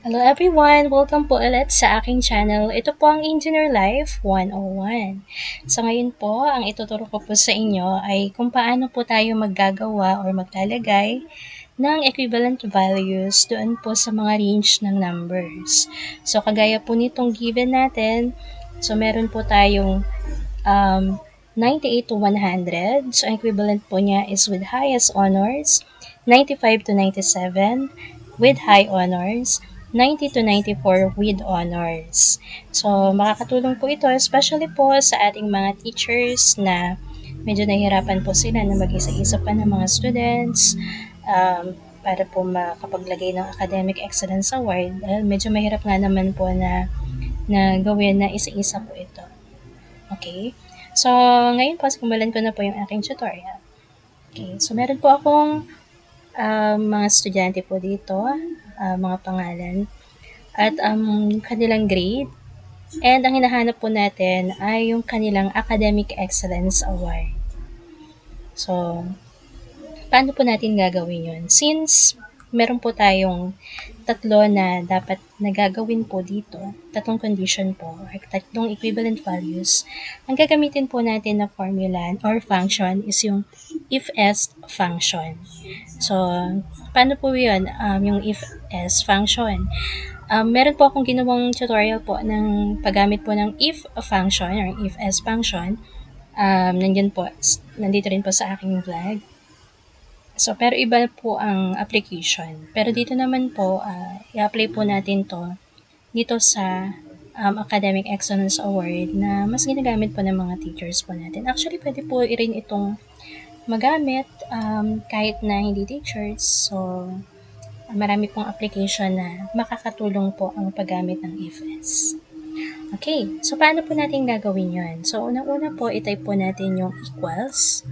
Hello everyone! Welcome po ulit sa aking channel. Ito po ang Engineer Life 101. So ngayon po, ang ituturo ko po sa inyo ay kung paano po tayo maggagawa or maglalagay ng equivalent values doon po sa mga range ng numbers. So kagaya po nitong given natin, so meron po tayong um, 98 to 100. So equivalent po niya is with highest honors, 95 to 97 with high honors, 90 to 94 with honors. So, makakatulong po ito, especially po sa ating mga teachers na medyo nahihirapan po sila na mag-isa-isa pa ng mga students um, para po makapaglagay ng Academic Excellence Award. Dahil medyo mahirap nga naman po na, na gawin na isa-isa po ito. Okay? So, ngayon po, simulan ko na po yung aking tutorial. Okay, so meron po akong uh, mga estudyante po dito uh, mga pangalan at ang um, kanilang grade. And ang hinahanap po natin ay yung kanilang Academic Excellence Award. So, paano po natin gagawin yun? Since meron po tayong tatlo na dapat nagagawin po dito, tatlong condition po, or tatlong equivalent values, ang gagamitin po natin na formula or function is yung if-else function. So, paano po yun, um, yung if-else function? Um, meron po akong ginawang tutorial po ng paggamit po ng if function or if-else function. Um, nandyan po, nandito rin po sa aking vlog. So, pero iba po ang application. Pero dito naman po, uh, i-apply po natin to dito sa um, Academic Excellence Award na mas ginagamit po ng mga teachers po natin. Actually, pwede po rin itong magamit um, kahit na hindi teachers. So, marami pong application na makakatulong po ang paggamit ng IFS. Okay, so paano po natin gagawin yon? So, unang-una po, itype po natin yung equals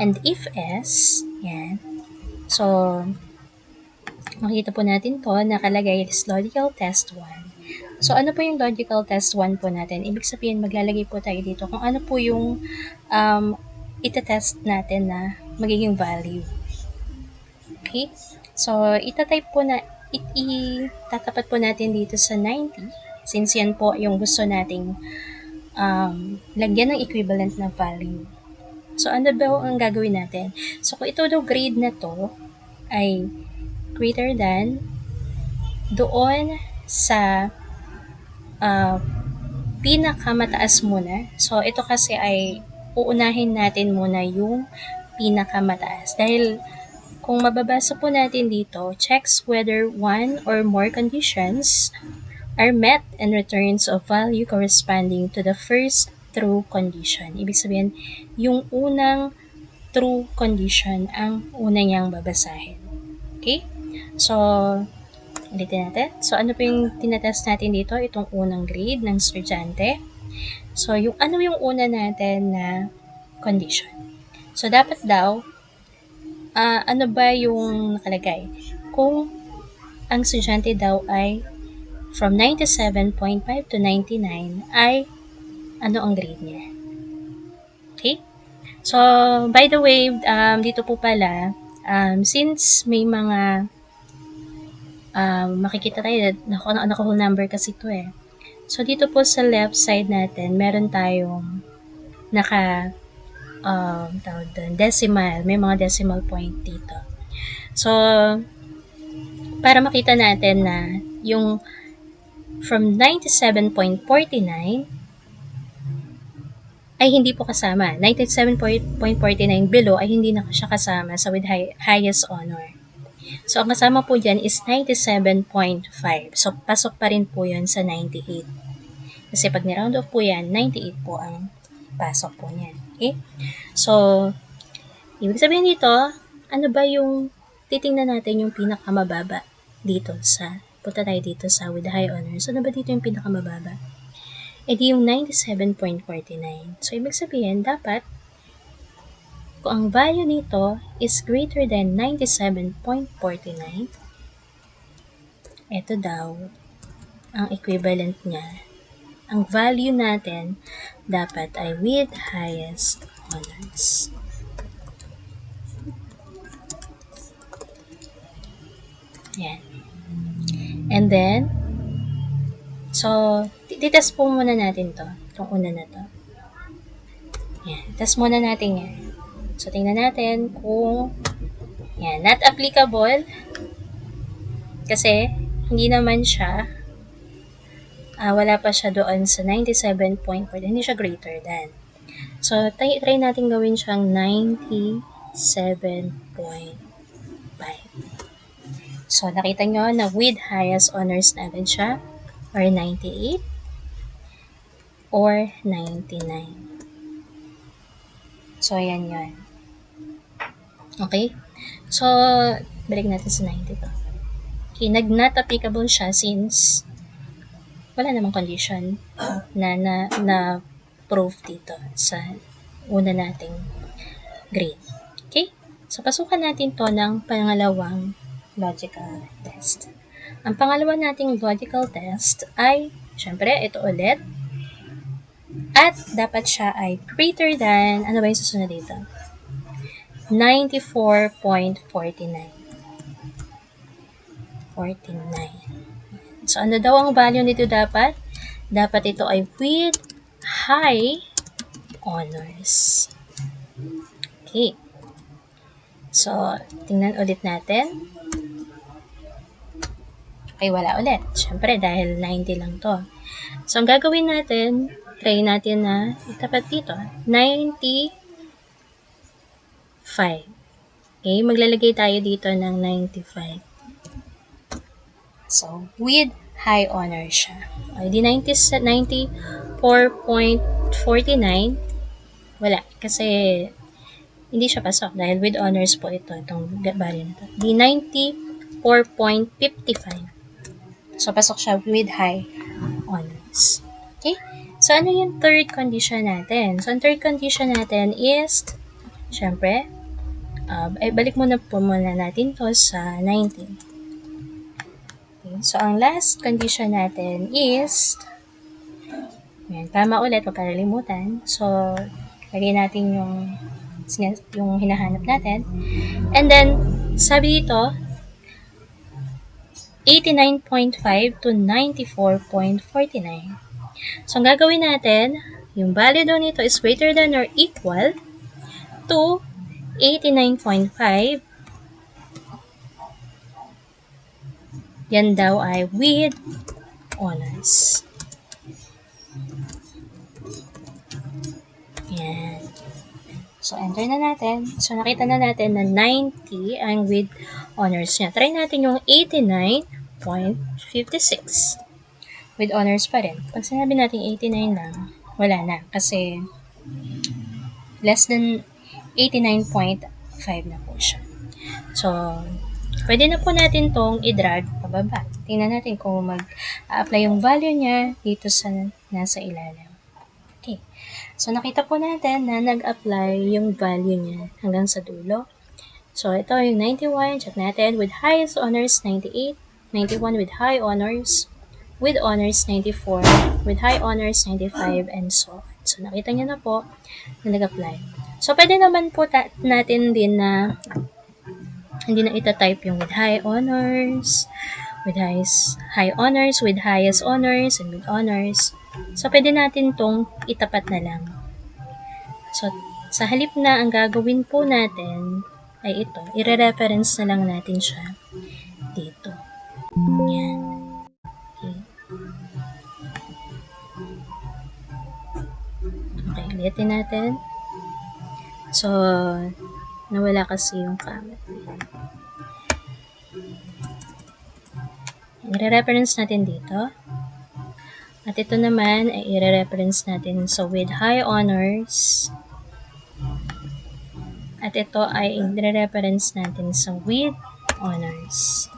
and if s, yan. So, makita po natin to, nakalagay is logical test 1. So, ano po yung logical test 1 po natin? Ibig sabihin, maglalagay po tayo dito kung ano po yung um, itetest natin na magiging value. Okay? So, itatype po na, it, itatapat po natin dito sa 90 since yan po yung gusto nating um, lagyan ng equivalent na value. So, ano ba ang gagawin natin? So, kung ito daw grade na to ay greater than doon sa uh, pinakamataas muna. So, ito kasi ay uunahin natin muna yung pinakamataas. Dahil kung mababasa po natin dito, checks whether one or more conditions are met and returns of value corresponding to the first true condition. Ibig sabihin, yung unang true condition ang una niyang babasahin. Okay? So, ulitin natin. So, ano po yung tinatest natin dito? Itong unang grade ng estudyante. So, yung ano yung una natin na condition? So, dapat daw, uh, ano ba yung nakalagay? Kung ang estudyante daw ay from 97.5 to 99 ay ano ang grade niya. Okay? So, by the way, um, dito po pala, um, since may mga um, makikita tayo, naku, naku, number kasi ito eh. So, dito po sa left side natin, meron tayong naka um, tawag doon, decimal. May mga decimal point dito. So, para makita natin na yung from 97.49 ay hindi po kasama. 97.49 below ay hindi na siya kasama sa with high, highest honor. So, ang kasama po dyan is 97.5. So, pasok pa rin po yun sa 98. Kasi pag ni-round off po yan, 98 po ang pasok po niyan. Okay? So, ibig sabihin dito, ano ba yung titingnan natin yung pinakamababa dito sa, punta tayo dito sa with high honors. Ano ba dito yung pinakamababa? E di yung 97.49. So, ibig sabihin, dapat, kung ang value nito is greater than 97.49, ito daw, ang equivalent niya. Ang value natin dapat ay with highest honors. Yan. And then, so, titest po muna natin to. Itong una na to. Yan. Test muna natin yan. So, tingnan natin kung yan, not applicable kasi hindi naman siya ah, wala pa siya doon sa 97.4 hindi siya greater than. So, try, try natin gawin siyang 97.5. So, nakita nyo na with highest honors na agad siya or 98 or 99. So, ayan yun. Okay? So, balik natin sa 90 to. Okay, nag-not applicable siya since wala namang condition na na, na proof dito sa una nating grade. Okay? So, pasukan natin to ng pangalawang logical test. Ang pangalawa nating logical test ay, syempre, ito ulit. At dapat siya ay greater than, ano ba yung susunod dito? 94.49. 49. So, ano daw ang value nito dapat? Dapat ito ay with high honors. Okay. So, tingnan ulit natin. Okay, wala ulit. Siyempre, dahil 90 lang to. So, ang gagawin natin, try natin na itapat dito. 95. Okay, maglalagay tayo dito ng 95. So, with high honor siya. Okay, di 90, 94.49, wala. Kasi, hindi siya pasok dahil with honors po ito, itong value na ito. Di 94.55. So, pasok siya with high honors. Okay? So, ano yung third condition natin? So, ang third condition natin is, syempre, uh, ay balik muna po muna natin to sa 90. So, ang last condition natin is, yan, tama ulit, huwag kalilimutan. So, lagay natin yung, yung hinahanap natin. And then, sabi dito, 89.5 to 94.49. So, ang gagawin natin, yung value daw nito is greater than or equal to 89.5 Yan daw ay with honors. Yan. So, enter na natin. So, nakita na natin na 90 ang with honors niya. Try natin yung 89.56. With honors pa rin. Pag sinabi natin 89 lang, wala na. Kasi, less than 89.5 na po siya. So, Pwede na po natin tong i-drag pababa. Tingnan natin kung mag-apply yung value niya dito sa nasa ilalim. Okay. So, nakita po natin na nag-apply yung value niya hanggang sa dulo. So, ito yung 91. Check natin. With highest honors, 98. 91 with high honors. With honors, 94. With high honors, 95. And so on. So, nakita niyo na po na nag-apply. So, pwede naman po natin din na hindi na ita-type yung with high honors, with highest, high honors, with highest honors, and with honors. So, pwede natin tong itapat na lang. So, sa halip na ang gagawin po natin ay ito. Ire-reference na lang natin siya dito. Yan. Okay. Okay, natin. So, nawala kasi yung camera. i-reference natin dito. At ito naman ay i-reference natin sa with high honors. At ito ay i-reference natin sa with honors.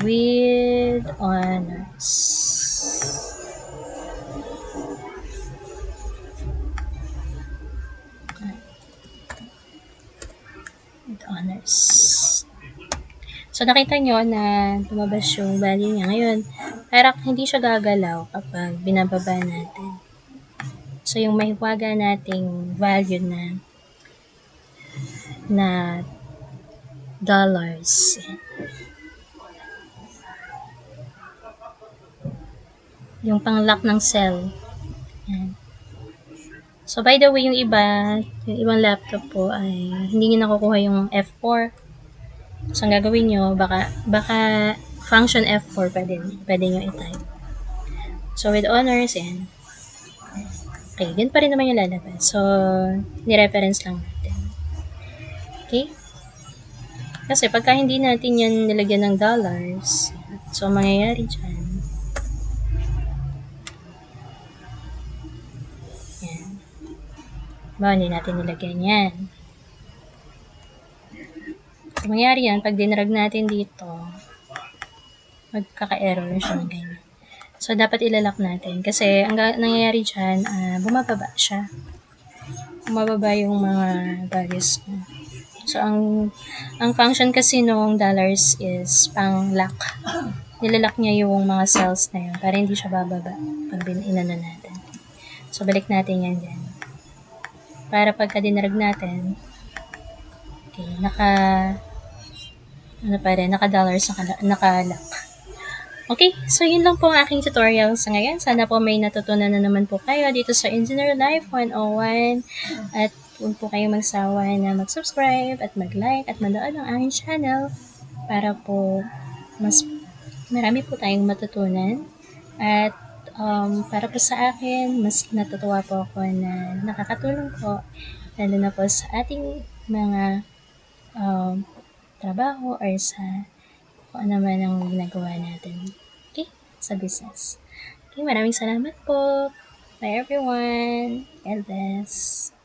With honors. with honors. So, nakita nyo na lumabas yung value niya. Ngayon, parang hindi siya gagalaw kapag binababa natin. So, yung mahiwaga nating value na na dollars. Yung pang-lock ng cell. Yan. So, by the way, yung iba, yung ibang laptop po ay hindi nyo nakukuha yung F4. So, ang gagawin nyo, baka, baka function F4 pwede, pwede nyo i-type. So, with honors, yan. Okay, yun pa rin naman yung lalabas. So, ni-reference lang natin. Okay? Kasi pagka hindi natin yan nilagyan ng dollars, so, ang mangyayari dyan, Ba, hindi natin nilagyan yan. So, mangyayari yan, pag dinrag natin dito, magkaka-error siya ng ganyan. So, dapat ilalak natin. Kasi, ang nangyayari dyan, ah, bumababa siya. Bumababa yung mga values niya. So, ang ang function kasi nung dollars is pang lock. Nilalak niya yung mga cells na yun para hindi siya bababa pag bin- inano natin. So, balik natin yan dyan. Para pagka dinarag natin, okay, naka, ano pa rin, naka-dollars, naka- naka-lock. Okay, so yun lang po ang aking tutorial sa ngayon. Sana po may natutunan na naman po kayo dito sa Engineer Life 101. At huwag po kayo magsawa na mag-subscribe at mag-like at manood ng aking channel para po mas marami po tayong matutunan. At um, para po sa akin, mas natutuwa po ako na nakakatulong po lalo na po sa ating mga um, trabaho or sa kung ano man ang ginagawa natin. Okay? Sa business. Okay, maraming salamat po. Bye everyone. God bless.